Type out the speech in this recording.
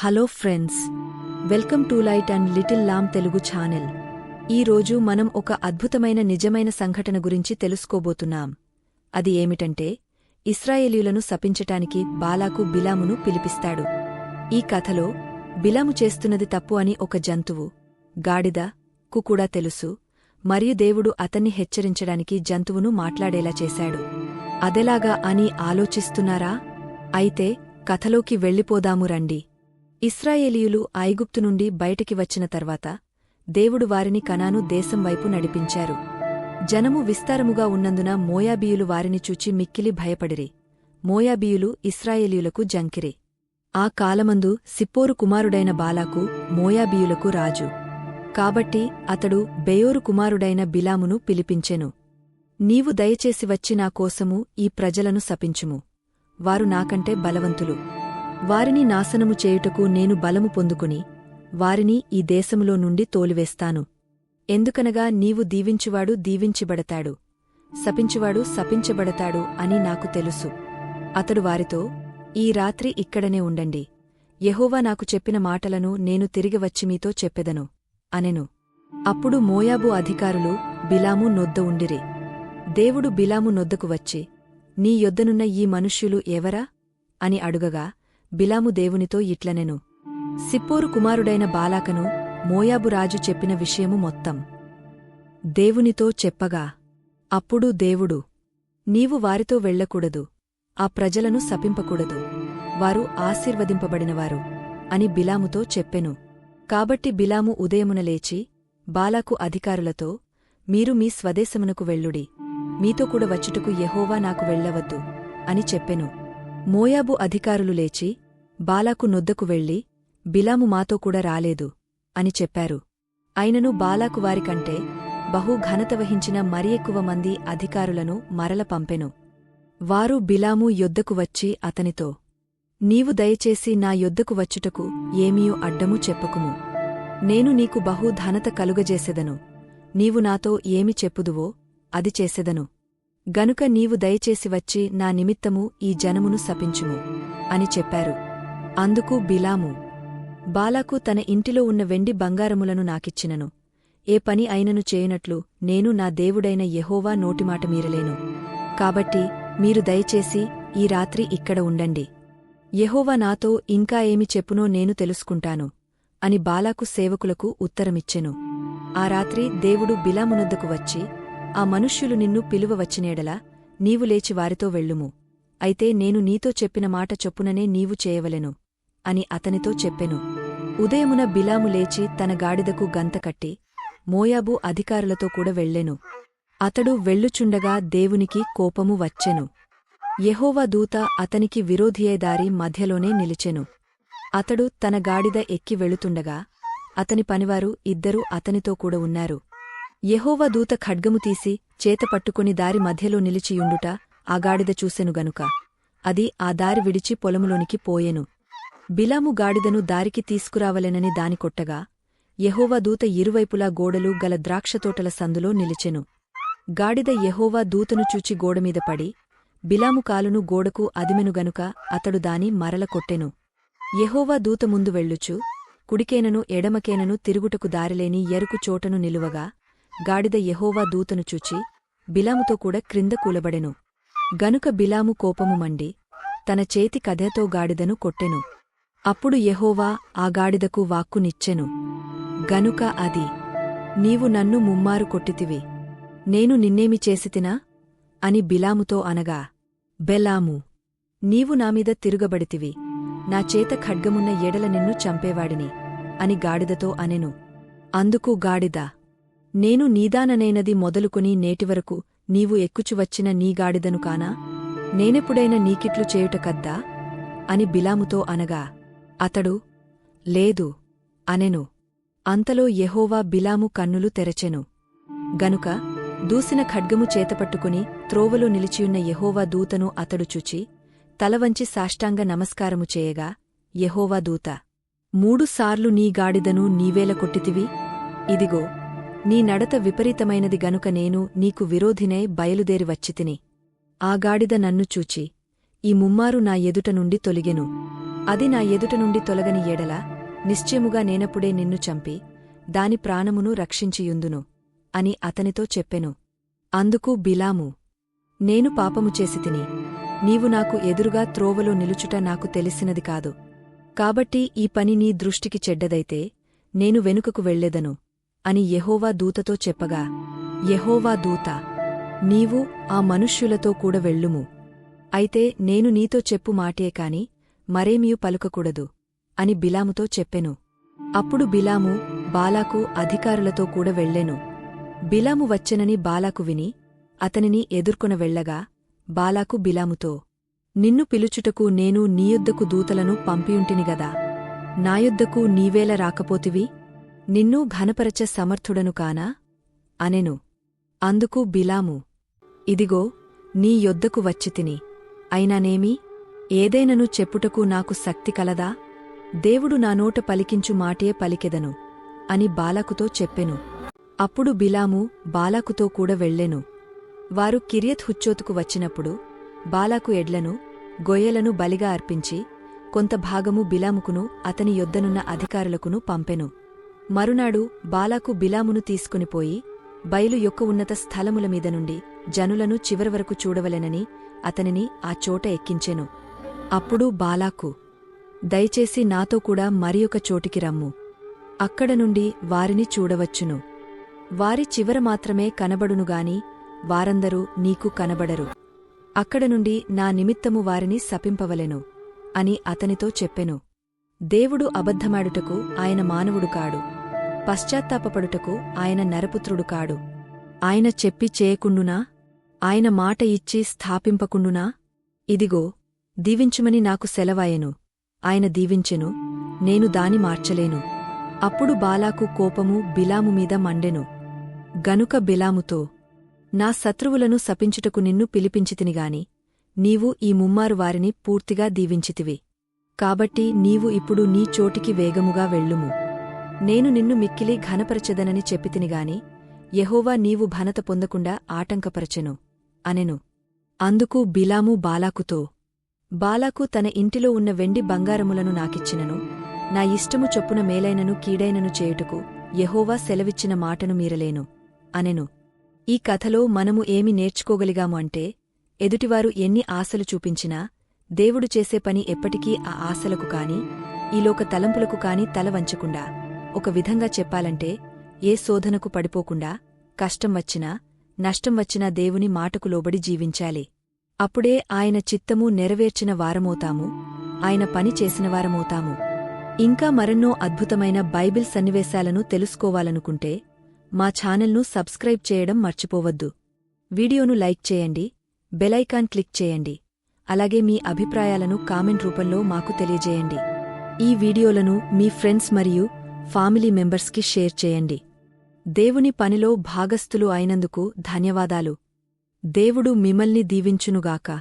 Hello friends welcome to light and little lamb Telugu channel. ఈ రోజు మనం ఒక అద్భుతమైన నిజమైన సంఘటన గురించి తెలుసుకోబోతున్నాం. అది ఏమిటంటే ఇస్రాయేలీలను శపించటానికి బాలాకు బిలామును పిలిపిస్తాడు. ఈ కథలో బిలాము చేస్తున్నది తప్పు అని ఒక జంతువు గాడిద కు కూడా తెలుసు మరియు దేవుడు అతన్ని హెచ్చరించడానికి జంతువును మాట్లాడేలా చేశాడు. అదెలాగా అని ఆలోచిస్తున్నారా? అయితే కథలోకి వెళ్ళిపోదాము రండి. ఇస్రాయేలీయులు ఐగుప్తు నుండి బయటికి వచ్చిన తర్వాత దేవుడు వారిని కనాను దేశం వైపు నడిపించారు. జనము విస్తారముగా ఉన్నందున మోయాబీయులు వారిని చూచి మిక్కిలి భయపడిరి. మోయాబీయులు ఇస్రాయేలీయులకు జంకిరి. ఆ కాలమందు సిప్పోరు కుమారుడైన బాలాకు మోయాబీయులకు రాజు. కాబట్టి అతడు బెయోరు కుమారుడైన బిలామును పిలిపించెను. నీవు దయచేసి వచ్చి నా కోసము ఈ ప్రజలను శపించుము. వారు నాకంటే బలవంతులు. వారిని నాశనము చేయుటకు నేను బలము పొందుకుని వారిని ఈ దేశములో నుండి తోలివేస్తాను. ఎందుకనగా నీవు దీవించువాడు దీవించిబడతాడు. శపించువాడు శపించబడతాడు అని నాకు తెలుసు. అతడు వారితో ఈ రాత్రి ఇక్కడనే ఉండండి. యహోవా నాకు చెప్పిన మాటలను నేను తిరిగి వచ్చి మీతో చెప్పెదను. అనెను. అప్పుడు మోయాబు అధికారులు బిలాము నొద్ద ఉండిరి. దేవుడు బిలాము నొద్దకు వచ్చి నీ యొద్దనున్న ఈ మనుష్యులు ఎవరా? అని అడుగగా బిలాము దేవునితో ఇట్లనెను. సిప్పోరు కుమారుడైన బాలాకను మోయాబు రాజు చెప్పిన విషయము మొత్తం. దేవునితో చెప్పగా అప్పుడు దేవుడు నీవు వారితో వెళ్ళకూడదు ఆ ప్రజలను శపింపకూడదు వారు ఆశీర్వదింపబడినవారు అని బిలాముతో చెప్పెను. కాబట్టి బిలాము ఉదయమున లేచి బాలాకు అధికారులతో మీరు మీ స్వదేశమునకు వెళ్ళుడి మీతో కూడా వచ్చుటకు యహోవా నాకు వెళ్ళవద్దు అని చెప్పెను. మోయాబు అధికారులు లేచి బాలాకు నొద్దకు వెళ్ళి బిలాము మాతో కూడా రాలేదు అని చెప్పారు. అయినను బాలాకు వారికంటే బహు ఘనత వహించిన మరి ఎక్కువ మంది అధికారులను మరల పంపెను. వారు బిలాము యొద్దకు వచ్చి అతనితో నీవు దయచేసి నా యొద్దకు వచ్చుటకు ఏమీయో అడ్డము చెప్పకుము. నేను నీకు బహు ధనత కలుగజేసెదను. నీవు నాతో ఏమి చెప్పుదువో అది చేసెదను. గనుక నీవు దయచేసి వచ్చి నా నిమిత్తము ఈ జనమును శపించుము అని చెప్పారు. అందుకు బిలాము బాలాకు తన ఇంటిలో ఉన్న వెండి బంగారములను నాకిచ్చినను. ఏ పని అయినను చేయనట్లు నేను నా దేవుడైన యహోవా నోటిమాట మీరలేను. కాబట్టి మీరు దయచేసి ఈ రాత్రి ఇక్కడ ఉండండి. యహోవా నాతో ఇంకా ఏమి చెప్పునో నేను తెలుసుకుంటాను అని బాలాకు సేవకులకు ఉత్తరమిచ్చెను. ఆ రాత్రి దేవుడు బిలామునొద్దకు వచ్చి ఆ మనుష్యులు నిన్ను పిలువ వచ్చినేడలా నీవు లేచి వారితో వెళ్ళుము. అయితే నేను నీతో చెప్పిన మాట చొప్పుననే నీవు చేయవలెను అని అతనితో చెప్పెను. ఉదయమున బిలాము లేచి తన గాడిదకు గంతకట్టి మోయాబు అధికారులతో కూడా వెళ్ళెను. అతడు వెళ్ళుచుండగా దేవునికి కోపము వచ్చెను. యహోవా దూత అతనికి విరోధియే దారి మధ్యలోనే నిలిచెను. అతడు తన గాడిద ఎక్కి వెళుతుండగా అతని పనివారు ఇద్దరూ అతనితో కూడా ఉన్నారు. యెహోవా దూత ఖడ్గము తీసి చేతపట్టుకుని దారి మధ్యలో నిలిచియుండుట ఆ గాడిద చూసెను గనుక. అది ఆ దారి విడిచి పొలములోనికి పోయెను. బిలాము గాడిదను దారికి తీసుకురావలెనని దాని కొట్టగా దూత ఇరువైపులా గోడలు గల ద్రాక్షతోటల సందులో నిలిచెను. గాడిద యహోవా దూతను చూచి గోడమీద పడి బిలాము కాలును గోడకు అదిమెను గనుక అతడు దాని మరల కొట్టెను. యహోవా దూత ముందు వెళ్ళుచు కుడికేనను ఎడమకేనను తిరుగుటకు దారిలేని ఎరుకు చోటను నిలువగా గాడిద యహోవా దూతను చూచి బిలాముతో కూడా క్రింద కూలబడెను. గనుక బిలాము కోపము మండి తన చేతి కథతో గాడిదను కొట్టెను. అప్పుడు యహోవా ఆ గాడిదకు వాక్కునిచ్చెను. గనుక అది నీవు నన్ను ముమ్మారు కొట్టితివి. నేను నిన్నేమి చేసితినా? అని బిలాముతో అనగా బెలాము నీవు నామీద తిరుగబడితివి. నా చేత ఖడ్గమున్న ఎడల నిన్ను చంపేవాడిని అని గాడిదతో అనెను. అందుకు గాడిద నేను నీదాననైనది మొదలుకొని నేటివరకు నీవు ఎక్కుచువచ్చిన నీ గాడిదను కానా? నేనెప్పుడైనా నీకిట్లు చేయుటకద్దా అని బిలాముతో అనగా అతడు లేదు అనెను. అంతలో యెహోవా బిలాము కన్నులు తెరచెను. గనుక దూసిన ఖడ్గము చేతపట్టుకుని త్రోవలో నిలిచియున్న యెహోవా దూతను అతడు చూచి తలవంచి సాష్టాంగ నమస్కారము చేయగా యెహోవా దూత మూడుసార్లు నీ గాడిదను నీవేల కొట్టితివి? ఇదిగో నీ నడత విపరీతమైనది గనుక నేను నీకు విరోధినై బయలుదేరి వచ్చితిని ఆ గాడిద నన్ను చూచి ఈ ముమ్మారు నా ఎదుట నుండి తొలిగెను. అది నా ఎదుట నుండి తొలగని ఎడల నిశ్చయముగా నేనప్పుడే నిన్ను చంపి దాని ప్రాణమును రక్షించియుందును అని అతనితో చెప్పెను. అందుకు బిలాము నేను పాపము చేసి తిని నీవు నాకు ఎదురుగా త్రోవలో నిలుచుట నాకు తెలిసినది కాదు. కాబట్టి ఈ పని నీ దృష్టికి చెడ్డదైతే నేను వెనుకకు వెళ్ళెదను. అని యెహోవా దూతతో చెప్పగా యెహోవా దూత నీవు ఆ మనుష్యులతో కూడ వెళ్ళుము. అయితే నేను నీతో చెప్పు మాటే కాని మరేమియు పలుకకూడదు అని బిలాముతో చెప్పెను. అప్పుడు బిలాము బాలాకు అధికారులతో కూడ వెళ్ళెను బిలాము వచ్చెనని బాలాకు విని అతనిని ఎదుర్కొన వెళ్ళగా బాలాకు బిలాముతో నిన్ను పిలుచుటకు నేను నీయుద్దకు దూతలను పంపియుంటినిగదా నాయుద్దకు నీవేల రాకపోతివి నిన్నూ ఘనపరచ సమర్థుడను కానా? అనెను. అందుకు బిలాము ఇదిగో నీ యొద్దకు వచ్చితిని అయినానేమి? ఏదైనను చెప్పుటకు నాకు శక్తి కలదా? దేవుడు నా నోట పలికించు మాటే పలికెదను అని బాలాకుతో చెప్పెను. అప్పుడు బిలాము బాలాకుతో కూడా వెళ్ళెను వారు కిరియత్ హుచ్చోతుకు వచ్చినప్పుడు బాలాకు ఎడ్లను గొయ్యలను బలిగా అర్పించి కొంత భాగము బిలాముకును అతని యొద్దనున్న అధికారులకును పంపెను. మరునాడు బాలాకు బిలామును తీసుకునిపోయి బయలు యొక్క ఉన్నత స్థలముల మీద నుండి జనులను చివరివరకు చూడవలెనని అతనిని ఆ చోట ఎక్కించెను. అప్పుడు బాలాకు దయచేసి నాతో కూడా మరియొక చోటికి రమ్ము. అక్కడ నుండి వారిని చూడవచ్చును. వారి చివర మాత్రమే కనబడునుగాని వారందరూ నీకు కనబడరు. అక్కడ నుండి నా నిమిత్తము వారిని సపింపవలెను అని అతనితో చెప్పెను. దేవుడు అబద్ధమాడుటకు ఆయన మానవుడు కాడు. పశ్చాత్తాపపడుటకు ఆయన నరపుత్రుడు కాడు. ఆయన చెప్పి చేయకుండునా? ఆయన మాట ఇచ్చి స్థాపింపకుండునా? ఇదిగో దీవించుమని నాకు సెలవాయెను. ఆయన దీవించెను నేను దాని మార్చలేను. అప్పుడు బాలాకు కోపము బిలాము మీద మండెను. గనుక బిలాముతో నా శత్రువులను శపించుటకు నిన్ను పిలిపించితినిగాని నీవు ఈ ముమ్మారు వారిని పూర్తిగా దీవించితివి. కాబట్టి నీవు ఇప్పుడు నీ చోటికి వేగముగా వెళ్ళుము. నేను నిన్ను మిక్కిలి ఘనపరచెదనని చెప్పితినిగాని యహోవా నీవు ఘనత పొందకుండా ఆటంకపరచెను అనెను. అందుకు బిలాము బాలాకుతో బాలాకు తన ఇంటిలో ఉన్న వెండి బంగారములను నాకిచ్చినను నా ఇష్టము చొప్పున మేలైనను కీడైనను చేయుటకు యహోవా సెలవిచ్చిన మాటను మీరలేను అనెను. ఈ కథలో మనము ఏమి నేర్చుకోగలిగాము అంటే ఎదుటివారు ఎన్ని ఆశలు చూపించినా దేవుడు చేసే పని ఎప్పటికీ ఆ ఆశలకు కాని ఈలోక తలంపులకు కాని తల వంచకుండా ఒక విధంగా చెప్పాలంటే ఏ శోధనకు పడిపోకుండా కష్టం వచ్చినా నష్టం వచ్చినా దేవుని మాటకు లోబడి జీవించాలి. అప్పుడే ఆయన చిత్తము నెరవేర్చిన వారమవుతాము ఆయన పని చేసిన వారమవుతాము. ఇంకా మరెన్నో అద్భుతమైన బైబిల్ సన్నివేశాలను తెలుసుకోవాలనుకుంటే మా ఛానల్ను సబ్స్క్రైబ్ చేయడం మర్చిపోవద్దు. వీడియోను లైక్ చేయండి బెలైకాన్ క్లిక్ చేయండి. అలాగే మీ అభిప్రాయాలను కామెంట్ రూపంలో మాకు తెలియజేయండి. ఈ వీడియోలను మీ ఫ్రెండ్స్ మరియు ఫ్యామిలీ మెంబర్స్కి షేర్ చేయండి. దేవుని పనిలో భాగస్థులు అయినందుకు ధన్యవాదాలు. దేవుడు మిమ్మల్ని దీవించునుగాక.